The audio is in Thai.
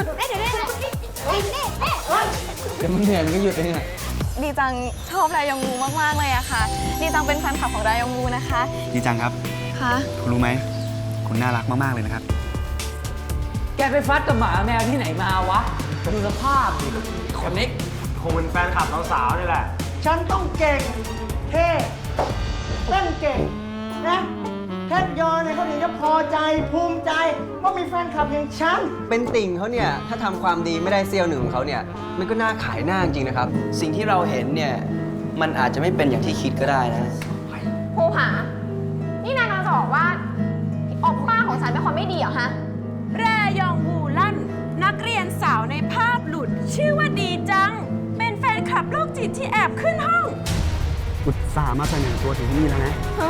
ดเดี๋ยวเดี๋ยวเดี๋ยวเะเอ๊เอ๊ะเอ๊เดี๋ยวมันเหนื่ยมก็หยุดเองอะดีจังชอบรายองงูมากมากเลยอะค่ะ ดีจังเป็นแฟนคลับของรายองงูนะคะดีจังครับค่ะคุณรู้ไหมคุณน่ารักมากๆเลยนะครับ แกไปฟัดกับหมาแมวที่ไหนมาวะ ดูสภาพดิคนนี้คงเป็นแฟนคลับสาวๆนี่แหละ ฉันต้องเก่ง เท่เต้นเก่ง พอใจภูมิใจว่ามีแฟนคลับอย่างฉัน เป็นติ่งเขาเนี่ย ถ้าทำความดีไม่ได้เซี่ยวหนึ่งของเขาเนี่ย มันก็น่าขายหน้าจริงนะครับ สิ่งที่เราเห็นเนี่ย มันอาจจะไม่เป็นอย่างที่คิดก็ได้นะ ภูผา นี่นายกำลังจะบอกว่าอบป้าของฉันเป็นคนไม่ดีเหรอฮะ แรยองฮูลั่น นักเรียนสาวในภาพหลุด ชื่อว่าดีจัง เป็นแฟนคลับโรคจิตที่แอบขึ้นห้อง อุตส่าห์มาเสนอตัวถึงที่นี่แล้วนะ ฮะ